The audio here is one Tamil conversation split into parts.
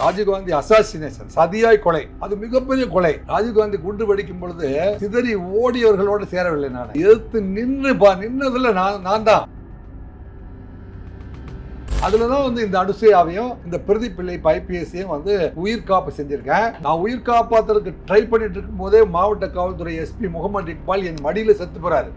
ராஜீவ்காந்தி அசாசினேஷன் சதியாய் கொலை. அது மிகப்பெரிய கொலை. ராஜீவ்காந்தி குண்டு வெடிக்கும் பொழுது சிதறி ஓடியவர்களோடு சேரவில்லை நான். எதிர்த்து நின்று பா நின்னதுல நான் நான் தான். அதுலதான் வந்து இந்த அனுசையாவையும் இந்த பிரதி பிள்ளை ஐபிஎஸ்ஸையும் வந்து உயிர் காப்பு செஞ்சிருக்கேன். நான் உயிர் காப்பாத்துறதுக்கு ட்ரை பண்ணிட்டு இருக்கும் போதே மாவட்ட காவல்துறை எஸ்பி முகமது இக்பால் என் மடியில செத்து போறாரு.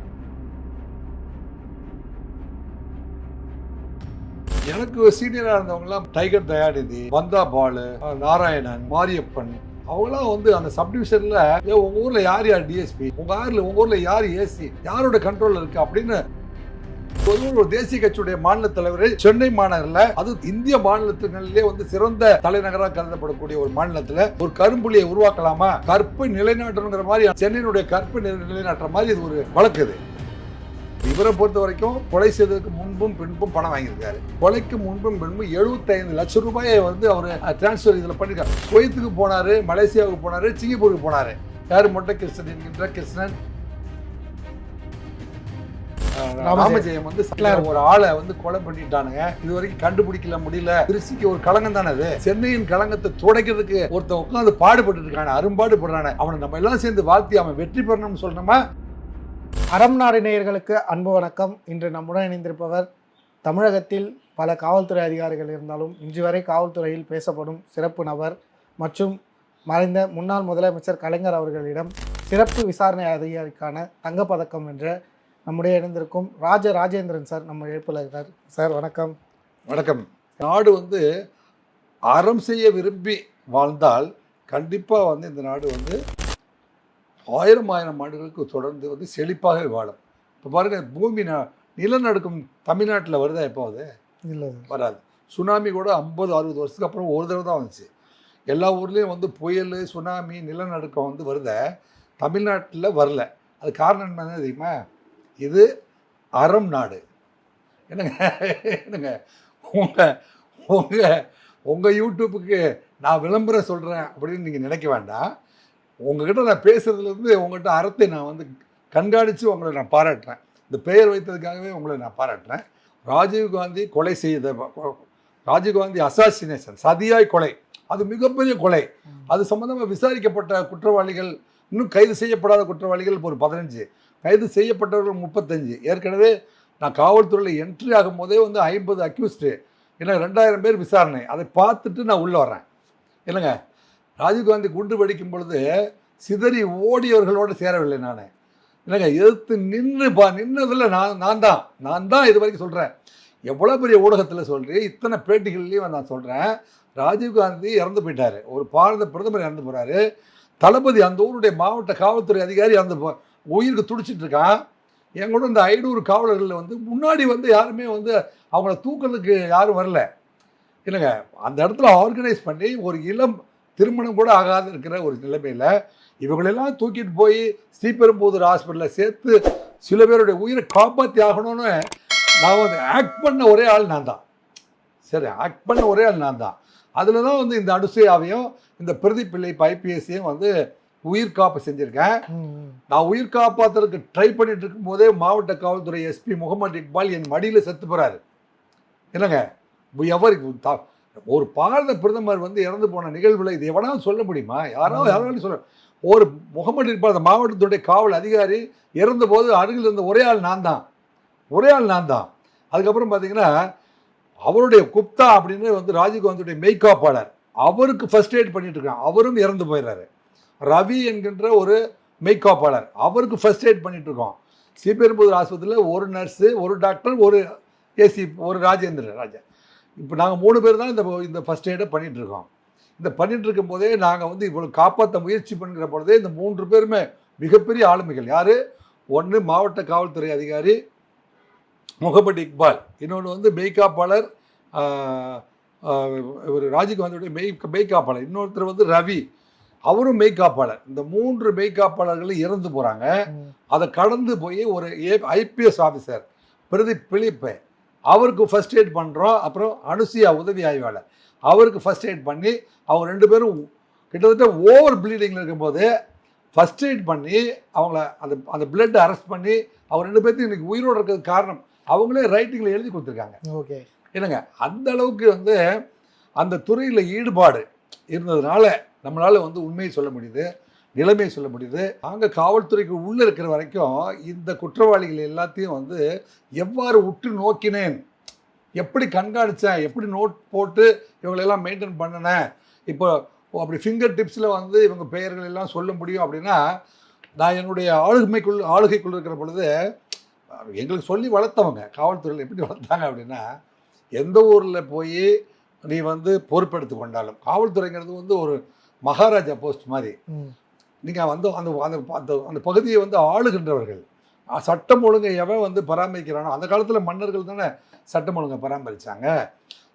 எனக்கு சீனியராக இருந்தவங்கலாம் டைகர் தயாநிதி வந்தா பாலு நாராயணன் மாரியப்பன் அவங்களாம் வந்து அந்த சப்டிவிஷன்ல ஏ உங்க ஊர்ல யார் யார் டிஎஸ்பி உங்க ஊர்ல உங்க ஊர்ல யார் ஏசி யாரோட கண்ட்ரோல் இருக்கு? அப்படின்னு ஒரு ஒரு தேசிய கட்சியுடைய மாநில தலைவர் சென்னை மாநகரில் அது இந்திய மாநிலத்திலே வந்து சிறந்த தலைநகராக கருதப்படக்கூடிய ஒரு மாநிலத்தில் ஒரு கரும்புலியை உருவாக்கலாமா? கற்பை நிலைநாட்டணுங்கிற மாதிரி சென்னையினுடைய கற்பை நிலை- நிலைநாட்டுற மாதிரி இது ஒரு வழக்கு இது. இவரை பொறுத்த வரைக்கும் கொலை செய்ததுக்கு முன்பும் பின்பும் பணம் வாங்கியிருக்காரு. கொலைக்கு முன்பும் பின்பும் 75 லட்சம் ரூபாயை வந்து அவர் டிரான்ஸ்ஃபர் இதில் பண்ணிருக்காரு. குவைத்துக்கு போனாரு மலேசியாவுக்கு போனாரு சிங்கப்பூருக்கு போனாரு. யார் மொட்டை கிருஷ்ணன் என்கின்ற கிருஷ்ணன்? ராமஜெயம். வந்து ஒரு ஆளை வந்து கொலை பண்ணிட்டானுங்க. இது வரைக்கும் கண்டுபிடிக்கல முடியல. திருச்சிக்கு ஒரு களங்கம் தானே அது? சென்னையின் களங்கத்தை துடைக்கிறதுக்கு ஒருத்தன் உட்காந்து பாடுபட்டு இருக்கான அரும்பாடுபடுறானே. அவனை நம்ம எல்லாம் சேர்ந்து வாழ்த்தி அவன் வெற்றி பெறணும்னு சொல்லணுமா அறம் நாடு நேயர்களுக்கு அன்பு வணக்கம். இன்று நம்முடன் இணைந்திருப்பவர் தமிழகத்தில் பல காவல்துறை அதிகாரிகள் இருந்தாலும் இன்று வரை காவல்துறையில் பேசப்படும் சிறப்பு நபர் மற்றும் மறைந்த முன்னாள் முதலமைச்சர் கலைஞர் அவர்களிடம் சிறப்பு விசாரணை அதிகாரிக்கான தங்கப்பதக்கம் வென்ற நம்முடைய இணைந்திருக்கும் ராஜ ராஜேந்திரன் சார் நம்ம இழைப்பில் இருக்கார். சார் வணக்கம். வணக்கம். நாடு வந்து அறம் செய்ய விரும்பி வாழ்ந்தால் கண்டிப்பாக வந்து இந்த நாடு வந்து ஆயிரம் ஆயிரம் ஆண்டுகளுக்கு தொடர்ந்து வந்து செழிப்பாக வாழும். இப்போ பாருங்க பூமி நிலநடுக்கம் தமிழ்நாட்டில் வருதா எப்போ அது இல்லை. வராது. சுனாமி கூட ஐம்பது அறுபது வருஷத்துக்கு அப்புறம் ஒரு தடவை தான் வந்துச்சு. எல்லா ஊர்லேயும் வந்து புயல் சுனாமி நிலநடுக்கம் வந்து வருத தமிழ்நாட்டில் வரல. அது காரணம் என்ன தெரியுமா? இது அறம் நாடு. என்னங்க? என்னங்க? உங்கள் உங்கள் உங்கள் யூடியூப்புக்கு நான் விளம்பரம் சொல்கிறேன் அப்படின்னு நீங்கள் நினைக்க வேண்டாம். உங்ககிட்ட நான் பேசுறதுலேருந்து உங்கள்கிட்ட அறத்தை நான் வந்து கண்காணித்து உங்களை நான் பாராட்டுறேன். இந்த பெயர் வைத்ததுக்காகவே உங்களை நான் பாராட்டுறேன். ராஜீவ்காந்தி கொலை செய்த ராஜீவ்காந்தி அசாசினேஷன் சதியாய் கொலை அது மிகப்பெரிய கொலை. அது சம்மந்தமாக விசாரிக்கப்பட்ட குற்றவாளிகள் இன்னும் கைது செய்யப்படாத குற்றவாளிகள் இப்போ ஒரு பதினஞ்சு. கைது செய்யப்பட்டவர்கள் முப்பத்தஞ்சு. ஏற்கனவே நான் காவல்துறையில் என்ட்ரி ஆகும் போதே வந்து ஐம்பது அக்யூஸ்டு ஏன்னா ரெண்டாயிரம் பேர் விசாரணை. அதை பார்த்துட்டு நான் உள்ளே வரேன் இல்லைங்க ராஜீவ்காந்தி குண்டு வெடிக்கும் பொழுது சிதறி ஓடியவர்களோடு சேரவில்லை நான். இல்லைங்க எதிர்த்து நின்று பா நின்னதில் நான் நான் தான். நான் தான் இது வரைக்கும் சொல்கிறேன் எவ்வளோ பெரிய ஊடகத்தில் சொல்கிறேன் இத்தனை பேட்டிகள்லையும் நான் சொல்கிறேன் ராஜீவ்காந்தி இறந்து போயிட்டார். ஒரு பாரத பிரதமர் இறந்து போகிறாரு தளபதி அந்த ஊருடைய மாவட்ட காவல்துறை அதிகாரி அந்த உயிருக்கு துடிச்சிட்டு இருக்கான். என் கூட இந்த ஐநூறு காவலர்களில் வந்து முன்னாடி வந்து யாருமே வந்து அவங்கள தூக்கிறதுக்கு யாரும் வரல. இல்லைங்க அந்த இடத்துல ஆர்கனைஸ் பண்ணி ஒரு இளம் திருமணம் கூட ஆகாது இருக்கிற ஒரு நிலைமையில் இவங்களெல்லாம் தூக்கிட்டு போய் ஸ்ரீபெரும்புதூர் ஹாஸ்பிட்டலில் சேர்த்து சில பேருடைய உயிரை காப்பாற்றி ஆகணும்னு நான் வந்து ஆக்ட் பண்ண ஒரே ஆள் நான் தான். சரி ஆக்ட் பண்ண ஒரே ஆள் நான் தான். அதில் தான் வந்து இந்த அனுசூயாவையும் இந்த பிரதீப் பிள்ளை ஐபிஎஸ்ஸையும் வந்து உயிர் காப்பு செஞ்சுருக்கேன். நான் உயிர் காப்பாத்துறதுக்கு ட்ரை பண்ணிட்டு இருக்கும் போதே மாவட்ட காவல்துறை எஸ்பி முகமது இக்பால் என் மடியில் செத்து போகிறாரு என்னங்க எவர் ஒரு பாரத பிரதமர் வந்து இறந்து போன நிகழ்வுல இது எவனாவது சொல்ல முடியுமா? யாராவது யாராவது சொல்ல. ஒரு முகமது இக்பால் அந்த மாவட்டத்துடைய காவல் அதிகாரி இறந்த போது அருகில் இருந்த ஒரே ஆள் நான் தான். ஒரே ஆள் நான் தான். அதுக்கப்புறம் பார்த்தீங்கன்னா அவருடைய குப்தா அப்படின்னு வந்து ராஜீவ்காந்தியுடைய மெய்காப்பாளர் அவருக்கு ஃபர்ஸ்ட் எய்ட் பண்ணிட்டு இருக்காங்க அவரும் இறந்து போயிடுறாரு. ரவி என்கின்ற ஒரு மெய்காப்பாளர் அவருக்கு ஃபர்ஸ்ட் எய்ட் பண்ணிட்டு இருக்கோம். ஸ்ரீபெரும்புதூர் ஆஸ்பத்திரியில் ஒரு நர்ஸு ஒரு டாக்டர் ஒரு ஏசி ஒரு ராஜேந்திரன் ராஜா. இப்போ நாங்கள் மூணு பேர் தான் இந்த இந்த ஃபர்ஸ்ட் எய்டை பண்ணிட்டு இருக்கோம் இந்த பண்ணிட்டு இருக்கும் போதே நாங்கள் வந்து இவ்வளோ காப்பாற்ற முயற்சி பண்ணுற பொழுதே இந்த மூன்று பேருமே மிகப்பெரிய ஆளுமைகள். யார்? ஒன்று மாவட்ட காவல்துறை அதிகாரி முகமது இக்பால். இன்னொன்று வந்து மெய்காப்பாளர் இவர் ராஜீவ்காந்தியுடைய மெய் மெய்காப்பாளர் இன்னொருத்தர் வந்து ரவி. அவரும் மெய்காப்பாளர் இந்த மூன்று மெய்காப்பாளர்களும் இறந்து போகிறாங்க அதை கடந்து போய் ஒரு a IPS officer Pradeep Philip. அவருக்கு ஃபர்ஸ்ட் எய்ட் பண்ணுறோம் அப்புறம் அனுசியா உதவி ஆய்வாளர். அவருக்கு ஃபர்ஸ்ட் எய்ட் பண்ணி அவங்க ரெண்டு பேரும் கிட்டத்தட்ட ஓவர் ப்ளீடிங்கில் இருக்கும்போது ஃபர்ஸ்ட் எய்ட் பண்ணி அவங்கள அந்த அந்த பிளட் அரெஸ்ட் பண்ணி அவங்க ரெண்டு பேர்த்தையும் இன்னைக்கு உயிரோடு இருக்கிறதுக்கு காரணம். அவங்களே ரைட்டிங்கில் எழுதி கொடுத்துருக்காங்க. ஓகே. என்னங்க அந்த அளவுக்கு வந்து அந்த துறையில் ஈடுபாடு இருந்ததுனால நம்மளால் வந்து உண்மையை சொல்ல முடியுது. நிலைமையை சொல்ல முடியுது. அங்கே காவல்துறைக்கு உள்ளே இருக்கிற வரைக்கும் இந்த குற்றவாளிகள் எல்லாத்தையும் வந்து எவ்வாறு உற்று நோக்கினேன்? எப்படி கண்காணித்தேன் எப்படி நோட் போட்டு இவங்களெல்லாம் மெயின்டைன் பண்ணினேன்? இப்போ அப்படி ஃபிங்கர் டிப்ஸில் வந்து இவங்க பெயர்கள் எல்லாம் சொல்ல முடியும் அப்படின்னா நான் என்னுடைய ஆளுமைக்குள் ஆளுகைக்குள் இருக்கிற பொழுது எங்களுக்கு சொல்லி வளர்த்தவங்க காவல்துறையில் எப்படி வளர்த்தாங்க அப்படின்னா எந்த ஊரில் போய் நீ வந்து பொறுப்பெடுத்து கொண்டாலும் காவல்துறைங்கிறது வந்து ஒரு மகாராஜா போஸ்ட் மாதிரி. நீங்கள் வந்து அந்த அந்த அந்த அந்த பகுதியை வந்து ஆளுகின்றவர்கள். சட்டம் ஒழுங்கை எவன் வந்து பராமரிக்கிறானோ அந்த காலத்தில் மன்னர்கள் தானே சட்டம் ஒழுங்கை பராமரித்தாங்க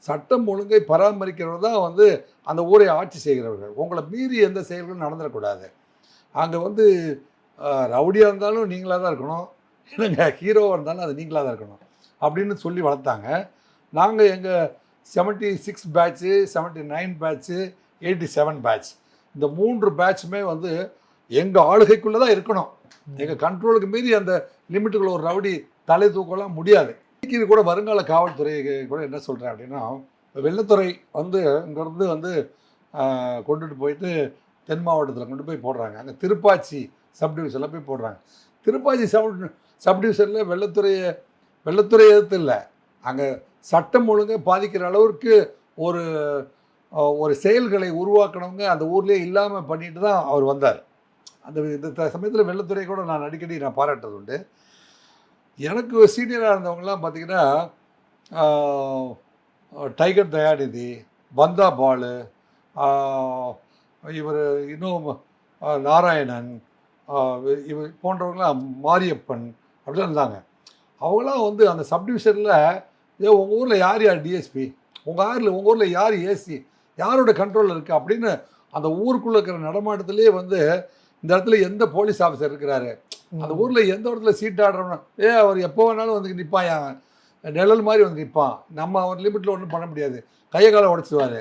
சட்டம் ஒழுங்கை பராமரிக்கிறவர் தான் வந்து அந்த ஊரை ஆட்சி செய்கிறவர்கள். உங்களை மீறி எந்த செயல்களும் நடந்துடக்கூடாது. அங்கே வந்து ரவுடியாக இருந்தாலும் நீங்களாக தான் இருக்கணும். இல்லைங்க ஹீரோவாக இருந்தாலும் அது நீங்களாக தான் இருக்கணும். அப்படின்னு சொல்லி வளர்த்தாங்க. நாங்கள் எங்கள் seventy six batch seventy nine batch eighty seven batch இந்த மூன்று பேட்சுமே வந்து எங்கள் ஆளுகைக்குள்ளே தான் இருக்கணும் எங்கள் கண்ட்ரோலுக்கு மீறி அந்த லிமிட்டுக்குள்ள ஒரு ரவுடி தலை தூக்கலாம் முடியாது. இன்னைக்கு இது கூட வருங்கால காவல்துறை கூட என்ன சொல்கிறேன் அப்படின்னா வெள்ளத்துறை வந்து இங்கேருந்து வந்து கொண்டுட்டு போயிட்டு தென் மாவட்டத்தில் கொண்டு போய் போடுறாங்க. அங்கே திருப்பாச்சி சப்டிவிஷனில் போய் போடுறாங்க. திருப்பாச்சி சப் சப்டிவிஷனில் வெள்ளத்துறையை வெள்ளத்துறை எதிர்த்து இல்லை. அங்கே சட்டம் ஒழுங்கை பாதிக்கிற அளவிற்கு ஒரு ஒரு செயல்களை உருவாக்கணுங்க அந்த ஊர்லேயே இல்லாமல் பண்ணிட்டு தான் அவர் வந்தார். அந்த இந்த சமயத்தில் வெள்ளத்துறை கூட நான் அடிக்கடி நான் பாராட்டுறது உண்டு. எனக்கு சீனியராக இருந்தவங்கலாம் பார்த்தீங்கன்னா டைகர் தயாநிதி வந்தா பாலு இவர் இன்னும் நாராயணன் இவர் போன்றவங்களாம் மாரியப்பன் அப்படிலாம் இருந்தாங்க. அவங்களாம் வந்து அந்த சப்டிவிஷனில் ஏ உங்கள் ஊரில் யார் யார் டிஎஸ்பி உங்கள் ஆரில் உங்கள் ஊரில் யார் ஏசி யாரோட கண்ட்ரோலில் இருக்குது அப்படின்னு அந்த ஊருக்குள்ளே இருக்கிற நடமாட்டத்திலே வந்து இந்த இடத்துல எந்த போலீஸ் ஆஃபீஸர் இருக்கிறாரு? அந்த ஊரில் எந்த இடத்துல சீட் ஆடுறோம்னா ஏ அவர் எப்போ வேணாலும் வந்து நிற்பான் நிழல் மாதிரி வந்து நிற்பான் நம்ம அவர் லிமிட்டில் ஒன்றும் பண்ண முடியாது. கையை காலை உடச்சிடுவார்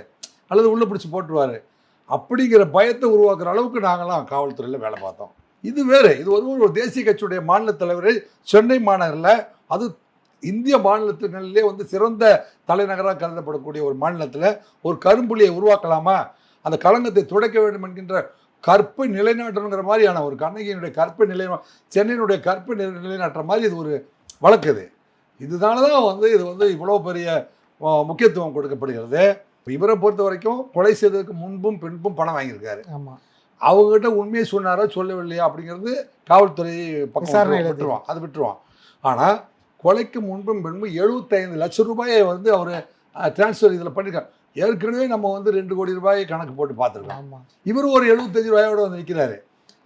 அல்லது உள்ளே பிடிச்சி போட்டுருவார். அப்படிங்கிற பயத்தை உருவாக்குற அளவுக்கு நாங்களாம் காவல்துறையில் வேலை பார்த்தோம். இது வேறு. இது வந்து ஒரு தேசிய கட்சியுடைய மாநில தலைவர் சென்னை மாநகரில் அது இந்திய மாநிலத்திலே வந்து சிறந்த தலைநகராக கருதப்படக்கூடிய ஒரு மாநிலத்தில் ஒரு கரும்புலியை உருவாக்கலாமா? அந்த களங்கத்தை துடைக்க வேண்டும் என்கின்ற கற்பை நிலைநாட்டணுங்கிற மாதிரியான ஒரு கண்ணகியினுடைய கற்பை நிலை சென்னையினுடைய கற்பை நிலை நிலைநாட்டுற மாதிரி இது ஒரு வழக்கு இது. இதனால தான் வந்து இது வந்து இவ்வளோ பெரிய முக்கியத்துவம் கொடுக்கப்படுகிறது. இவரை பொறுத்த வரைக்கும் கொலை செய்ததுக்கு முன்பும் பின்பும் பணம் வாங்கியிருக்காரு. ஆமாம் அவங்ககிட்ட உண்மையை சொன்னாரா சொல்லவில்லையா அப்படிங்கிறது காவல்துறை பக்கம் விட்டுருவான் அது விட்டுருவான் ஆனால் கொலைக்கு முன்பும் பின்பும் எழுபத்தைந்து லட்சம் ரூபாயை வந்து அவர் டிரான்ஸ்ஃபர் இதில் பண்ணியிருக்காரு ஏற்கனவே நம்ம வந்து ரெண்டு கோடி ரூபாயை கணக்கு போட்டு பார்த்துருக்கோம். இவர் ஒரு எழுபத்தஞ்சு ரூபாயோட வந்து நிற்கிறாரு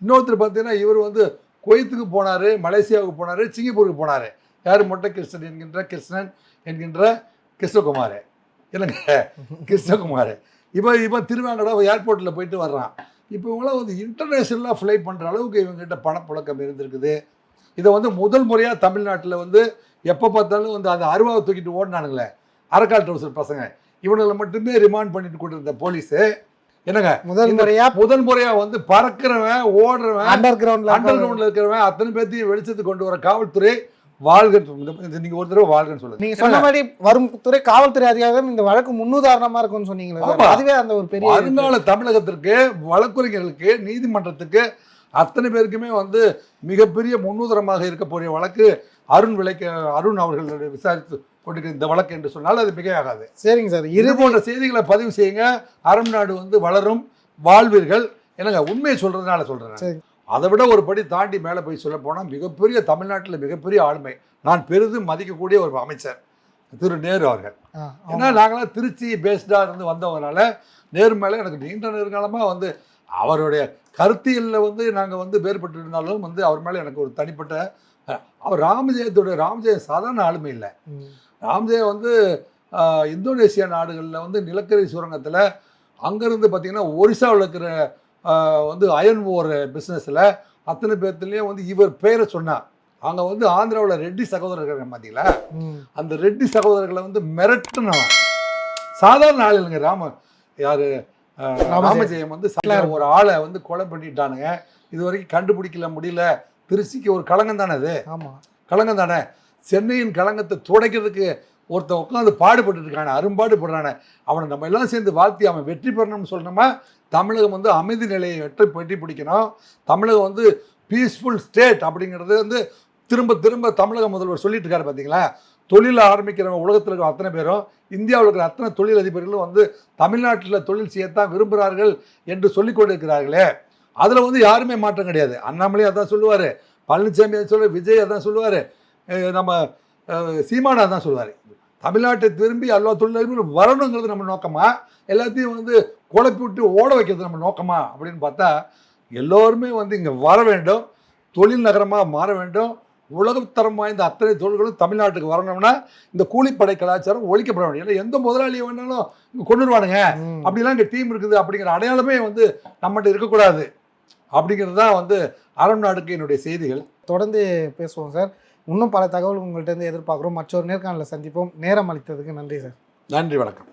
இன்னொருத்தர் பார்த்தீங்கன்னா இவர் வந்து குவைத்துக்கு போனார் மலேசியாவுக்கு போனார் சிங்கப்பூருக்கு போனார். யார்? மொட்டை கிருஷ்ணன் என்கின்ற கிருஷ்ணன் என்கின்ற கிருஷ்ணகுமார். இல்லைங்க கிருஷ்ணகுமார். இப்போ இப்போ திருவாங்கடா ஏர்போர்ட்டில் போயிட்டு வர்றான். இப்போ இவங்களாம் வந்து இன்டர்நேஷ்னலாக ஃப்ளை பண்ணுற அளவுக்கு இவங்ககிட்ட பணப்புழக்கம் இருந்திருக்குது. இதை வந்து முதல் முறையாக தமிழ்நாட்டில் வந்து எப்போ பார்த்தாலும் வந்து அந்த அருவாவை தூக்கிட்டு ஓடினானுங்களே அரக்கால் ட்ரௌசர் பசங்க. இவனுங்களை மட்டுமே ரிமாண்ட் பண்ணிட்டு கொண்டிருந்த போலீஸு என்னங்க? முதல் முறையா? முதல் முறையா வந்து பறக்கிறவன் ஓடுறவன் அண்டர் கிரவுண்ட்ல அண்டர் கிரவுண்ட்ல இருக்கிறவன் அத்தனை பேர்த்தையும் வெளிச்சத்துக்கு கொண்டு வர காவல்துறை வாழ்க இது நீங்க ஒரு தடவை வாழ்கன்னு சொல்லுங்க. நீங்க சொன்ன மாதிரி வரும் துறை காவல்துறை அதிகாரம் இந்த வழக்கு முன்னுதாரணமா இருக்கும்னு சொன்னீங்களே. அதுவே அந்த ஒரு பெரிய வருங்கால தமிழகத்திற்கு வழக்குரைஞர்களுக்கு நீதிமன்றத்துக்கு அத்தனை பேருக்குமே வந்து மிகப்பெரிய முன்னுதாரணமாக இருக்கக்கூடிய வழக்கு. அருண் விலைக்கு அருண் அவர்களுடைய விசாரித்து கொண்டிருக்கிற இந்த வழக்கு என்று சொன்னால் அது மிகையாகாது. சரிங்க சார். இது போன்ற செய்திகளை பதிவு செய்யுங்க. அறம் நாடு வந்து வளரும் வாழ்வீர்கள். என்னங்க உண்மையை சொல்றதுனால சொல்றேன் சரி. அதை விட ஒரு படி தாண்டி மேலே போய் சொல்ல போனால் மிகப்பெரிய தமிழ்நாட்டில் மிகப்பெரிய ஆளுமை. நான் பெரிதும் மதிக்கக்கூடிய ஒரு அமைச்சர் திரு நேரு அவர்கள். ஏன்னா. நாங்களாம் திருச்சி பேஸ்டாக இருந்து வந்தவங்கனால நேரு மேலே எனக்கு நீண்ட நெருங்காலமாக வந்து அவருடைய கருத்தியலில் வந்து நாங்கள் வந்து வேறுபட்டு இருந்தாலும் வந்து அவர் மேலே எனக்கு ஒரு தனிப்பட்ட அவர் ராமஜெயத்தோட ராமஜெயம் சாதாரண ஆளுமை இல்லை. ராம்ஜெயம் வந்து இந்தோனேசியா நாடுகளில் வந்து நிலக்கரி சுரங்கத்தில் அங்கேருந்து பார்த்தீங்கன்னா ஒரிசாவில் இருக்கிற வந்து அயன் ஓர் பிஸ்னஸில் அத்தனை பேர்த்துலேயும் வந்து இவர் பெயரை சொன்னார். அங்கே வந்து ஆந்திராவில் ரெட்டி சகோதரர்கள் பார்த்தீங்களா. அந்த ரெட்டி சகோதரர்களை வந்து மிரட்டுனவன். சாதாரண ஆள் இல்லைங்க ராம யார்? ராமஜெயம். வந்து ஒரு ஆளை வந்து கொலை பண்ணிட்டானுங்க. இது வரைக்கும் கண்டுபிடிக்கல முடியல. திருச்சிக்கு ஒரு களங்கம் தானே அது? ஆமா. களங்கம் தானே? சென்னையின் களங்கத்தை துடைக்கிறதுக்கு ஒருத்தன் உட்காந்து பாடுபட்டு இருக்கானே அரும்பாடுபடுறானே அவனை நம்ம எல்லாம் சேர்ந்து வாழ்த்தி அவன் வெற்றி பெறணும்னு சொல்லணுமா தமிழகம் வந்து அமைதி நிலையை வெற்றி வெற்றி பிடிக்கணும். தமிழகம் வந்து பீஸ்ஃபுல் ஸ்டேட் அப்படிங்கிறது வந்து திரும்ப திரும்ப தமிழக முதல்வர் சொல்லிட்டு இருக்காரு பார்த்தீங்களா தொழில் ஆரம்பிக்கிறவங்க உலகத்தில் இருக்கிற அத்தனை பேரும் இந்தியாவில் இருக்கிற அத்தனை தொழில் அதிபர்களும் வந்து தமிழ்நாட்டில் தொழில் செய்யத்தான் விரும்புகிறார்கள் என்று சொல்லிக் கொண்டிருக்கிறார்களே. அதில் வந்து யாருமே மாற்றம் கிடையாது. அண்ணாமலை அதான் சொல்லுவார் பழனிசாமி அதான் சொல்லுவார் விஜய் அதான் சொல்லுவார் நம்ம சீமானா தான் சொல்லுவார். தமிழ்நாட்டை திரும்பி எல்லா தொழிலதிபர்களும் வரணுங்கிறது நம்ம நோக்கமா? எல்லாத்தையும் வந்து குழப்பி விட்டு ஓட வைக்கிறது நம்ம நோக்கமா? அப்படின்னு பார்த்தா எல்லோருமே வந்து இங்கே வர வேண்டும் தொழில் நகரமாக மாற வேண்டும் உலகத்தரம் வாய்ந்த அத்தனை தொழில்களும் தமிழ்நாட்டுக்கு வரணும்னா இந்த கூலிப்படை கலாச்சாரம் ஒழிக்கப்பட வேண்டும். ஏன்னா எந்த முதலாளியை வேணாலும் இங்க கொண்டு வருவானுங்க. ம். அப்படிலாம் இங்கே டீம் இருக்குது அப்படிங்கிற அடையாளமே வந்து நம்மகிட்ட இருக்கக்கூடாது. அப்படிங்கிறது தான் வந்து அறம் நாடுக்கு என்னுடைய செய்திகள். தொடர்ந்து பேசுவோம் சார். இன்னும் பல தகவல் உங்கள்கிட்ட இருந்து எதிர்பார்க்குறோம். மற்றொரு நேர்காணலில் சந்திப்போம். நேரம் அளித்ததுக்கு நன்றி சார். நன்றி வணக்கம்.